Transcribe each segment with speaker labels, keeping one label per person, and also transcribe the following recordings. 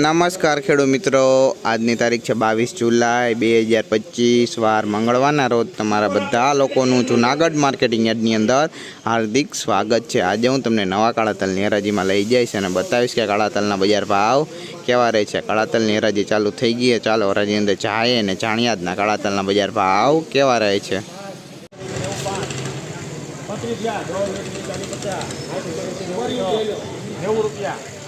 Speaker 1: નમસ્કાર ખેડૂત મિત્રો. આજની તારીખ છે બાવીસ જુલાઈ બે હજાર પચીસ. વાર મંગળવારના રોજ તમારા બધા લોકોનું જુનાગઢ માર્કેટિંગ યાર્ડની અંદર હાર્દિક સ્વાગત છે. આજે હું તમને નવા કાળા તલની હરાજીમાં લઈ જઈશ અને બતાવીશ કે કાળા તલના બજાર ભાવ કેવા રહે છે. કાળા તલની હરાજી ચાલુ થઈ ગઈ ચાલો હરાજીની અંદર જાય અને જાણ્યા આજના કાળા તલના બજાર ભાવ કેવા રહે છે.
Speaker 2: નેવું ગયા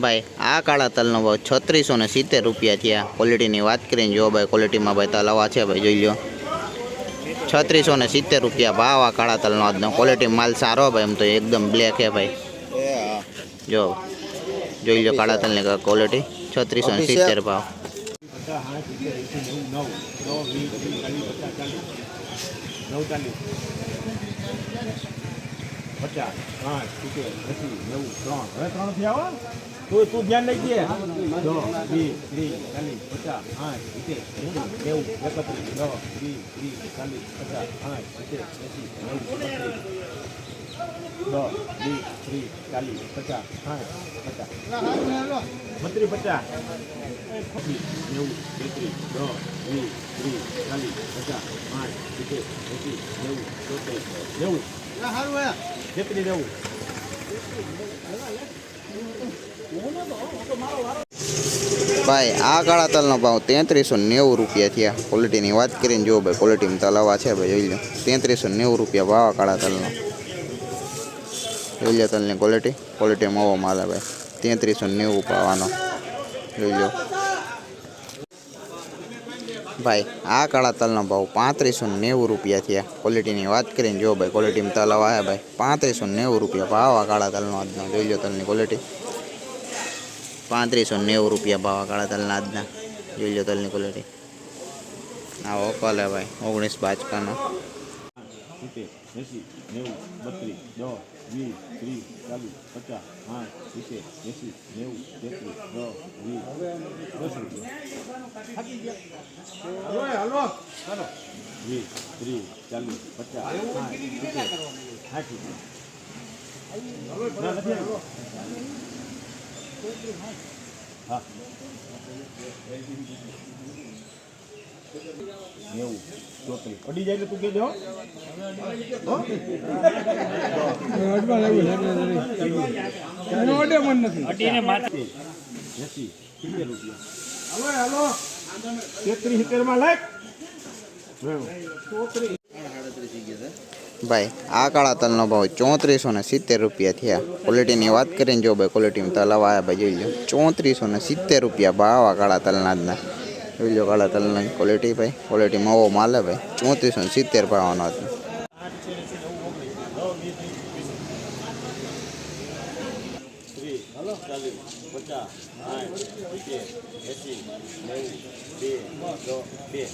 Speaker 1: ભાઈ, આ કાળા તલનો ભાવ છત્રીસો ને સિત્તેર રૂપિયા થયા. ક્વોલિટીની વાત કરીને જો ભાઈ ક્વોલિટીમાં ભાઈ તલ આવા છે, ભાઈ, જોઈ લો છત્રીસો ને સિત્તેર રૂપિયા ભાવ આ કાળા તલનો આજનો. ક્વોલિટી માલ સારો ભાઈ એમ તો એકદમ બ્લેક હે ભાઈ. જો જોઈ લો કાળા તલની ક્વોલિટી છત્રીસો ને સિત્તેર ભાવ.
Speaker 2: પચાસ પાંચ સિત્તેર નવ ત્રણ. હવે ત્રણ થયા તું તું ધ્યાન લઈ દે દો બી ત્રી ચાલીસ પચાસ આઠ સિત્તેર એસી નેવું એકત્રીસ દો બી ત્રી ચાલીસ પચાસ આઠ સિત્તેર એસી નેવું દસ વીસ ત્રીસ ચાલીસ પચાસ આઠ પચાસ બત્રીસ પચાસ નેવું તેત્રીસ દો બી ત્રી ચાલીસ પચાસ આઠ સિત્તેર એસી નેવું તોતેર નેવું તેત્રીસ નેવું
Speaker 1: ભાઈ, આ કાળા તલનો ભાવ તેત્રીસો નેવું રૂપિયા થયા. ક્વોલિટીની વાત કરીને જો ભાઈ ક્વોલિટીમાં તલ આવા છે ભાઈ, જોઈ લો. તેત્રીસો નેવું રૂપિયા ભાવ કાળા તલનો. જોઈ લો તલની ક્વોલિટી ક્વોલિટીમાં આવો માલ ભાઈ તેત્રીસો નેવું પાવાનો જોઈ લો. ભાઈ, આ કાળા તલનો ભાવ પાંત્રીસો નેવું રૂપિયા થયા. ક્વોલિટીની વાત કરીને જો ભાઈ ક્વોલિટીમાં તલ આવા ભાઈ, પાંત્રીસો નેવું રૂપિયા ભાવ આ કાળા તલનો આજનો. જોઈ લો તલની ક્વોલિટી પાંત્રીસો નેવું રૂપિયા ભાવ આ કાળા તલના આજના. જોઈ લો તલની ક્વોલિટી આ ઓકલ હે ભાઈ, ઓગણીસ બાચકાનો
Speaker 2: સિત્તેર એંસી નેવું બત્રીસ દસ વીસ ત્રીસ ચાલીસ પચાસ પાંચ સિત્તેર એંસી નેવું તેત્રીસ દસ વીસ દસ રૂપિયા. વીસ ત્રીસ ચાલીસ પચાસ સાઠ સિત્તેર. સાઠ રૂપિયા. હા. નેવું. ચોત્રીસ અડી જાય એટલે તું કહેજો હો. હો? એંસી સિત્તેર રૂપિયા. તેત્રીસ સિત્તેરમાં લાખ.
Speaker 1: ભાઈ આ કાળા તલનો ભાવ ચોત્રીસો ને સિત્તેર રૂપિયા થયા. ક્વોલિટીની વાત કરીને જો ભાઈ ક્વોલિટીમાં તલ આવ્યા ભાઈ જોઈ લો ચોત્રીસો ને સિત્તેર રૂપિયા ભાવ આ કાળા તલના આજના લો કાળા તલની ક્વોલિટી ભાઈ ક્વોલિટી માવો માલે ભાઈ. ચોત્રીસો ને સિત્તેર
Speaker 2: પાવાનો બે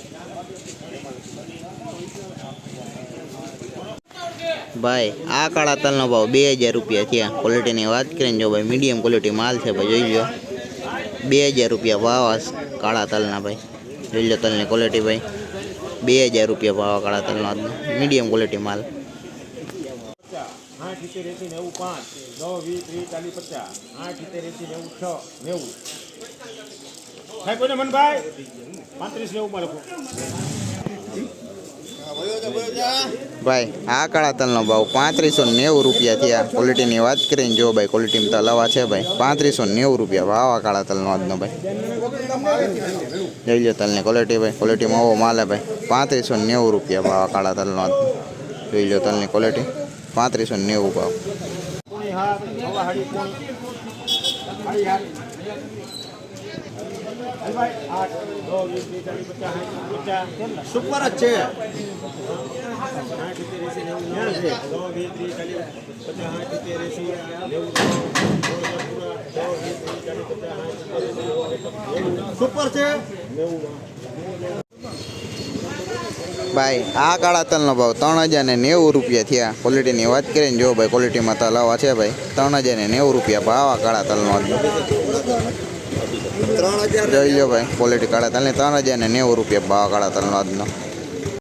Speaker 1: ભાઈ, આ કાળા તલનો ભાવ બે હજાર રૂપિયા થયા. ક્વોલિટીની વાત કરીને જો ભાઈ મીડિયમ ક્વોલિટી માલ છે ભાઈ, જોઈ લો બે હજાર રૂપિયા ભાવ આ કાળા તલના ભાઈ. જોઈ તલની ક્વોલિટી ભાઈ. બે હજાર રૂપિયા ભાવ કાળા તલનો મીડિયમ ક્વોલિટી માલ. ભાઈ, આ કાળા તલનો ભાવ પાંત્રીસો નેવું રૂપિયા થયા. ક્વોલિટીની વાત કરીને જો ભાઈ ક્વોલિટીમાં તલ આવા છે ભાઈ. પાંત્રીસો નેવું રૂપિયા ભાવ આ કાળા તલનો આજનો ભાઈ. જોઈ લો તલની ક્વોલિટી ભાઈ. ક્વોલિટીમાં આવો માલ ભાઈ. પાંત્રીસો નેવું રૂપિયા ભાવ કાળા તલનો જોઈ લો તલની ક્વોલિટી પાંત્રીસો નેવું ભાવ.
Speaker 2: સુપર જ છે. સાઠ સિત્તેર એંસી નેવું ન્યા વીસ ત્રીસ ચાલીસ પચાસ સાઠ સિત્તેર એંસી નેવું સુપર છે.
Speaker 1: ભાઈ આ કાળા તલનો ભાવ ત્રણ હજાર ને નેવું રૂપિયા થયા. ક્વોલિટીની વાત કરીને જો ભાઈ ક્વોલિટીમાં તલ આવા છે ભાઈ. ત્રણ હજાર ને નેવું રૂપિયા ભાવ આ કાળા તલનો જોઈ લો ભાઈ ક્વોલિટી કાળા તલની ત્રણ હજાર ને નેવું રૂપિયા ભાવ કાળા તલનો આજનો.